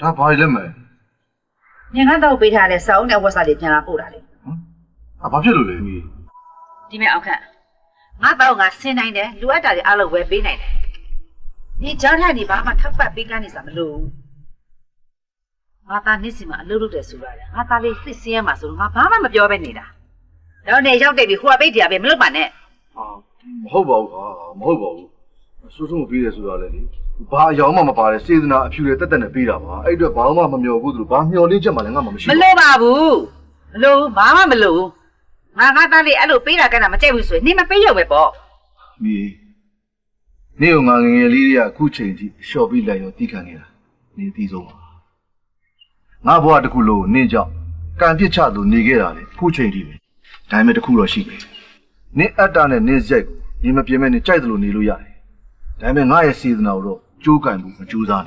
ဒါဘာလဲမယ်ညငါတော့ပေးထားတဲ့စာအုပ်နဲ့ဝက်စာတွေပြန်လာပို့တာလေအဘာဖြစ်လို့လဲမီးဒီမဲ့အောင်ခန့်ငါတော့ငါဆင်းနိုင်တယ်လူအပ်တာတွေအားလုံးဝယ်ပေးနိုင်တယ်ဒီကြားထိုင်နေဘာမှထောက်ပတ်ပေးကမ်းနေစားမလို့ငါသားနေ့စီမှာအလုပ်လုပ်တယ်ဆိုရတယ်ငါသားလေးစစ်စင်းရမှာဆိုတော့ငါဘာမှမပြောပဲနေတာတော့နေရောက်တယ်ပြီဟိုကပိတ်တရားပဲမလုပ်ပါနဲ့ဟာမဟုတ်ပါဘူးဟာမဟုတ်ပါဘူး စိုးစိုးမပြီးတယ်ဆိုတာလေလေဘာအယောင်မှမပါတဲ့စေတနာအဖြူတွေတက်တက်နဲ့ပြီးတာပါအဲ့အတွက်ဘာမှမမျောဘူးသူတို့ဘာမျောလင်းချက်မှလည်းငါမှမရှိမလို့ပါဘူးမလို့ဘူးဘာမှမလို့ဘူးငါငါသားလေးအဲ့လိုပေးတာကမ်းတာမကြိုက်ဘူးဆိုရင်နေမပေးရုံပဲပေါ့မီးနေကငါငယ်ငယ်လေးတွေကအခုချိန်ထိလျှော်ပြီးလိုက်ရောတီးခံနေတာနေတီးဆုံးပါငါဘဝတစ်ခုလုံးနေကြောင့်ကံပြစ်ချသူနေခဲ့တာလေအခုချိန်ထိပဲဒါပေမဲ့တစ်ခုတော့ရှိတယ်နေအတ္တနဲ့နေဇက်ကိုနေမပြင်းမဲ့နေကြိုက်သလိုနေလို့ရတယ် ဒါပေမဲ့ငါရဲ့စေတနာကိုတော့ကြိုးကန်မှုမကြိုးစားနဲ့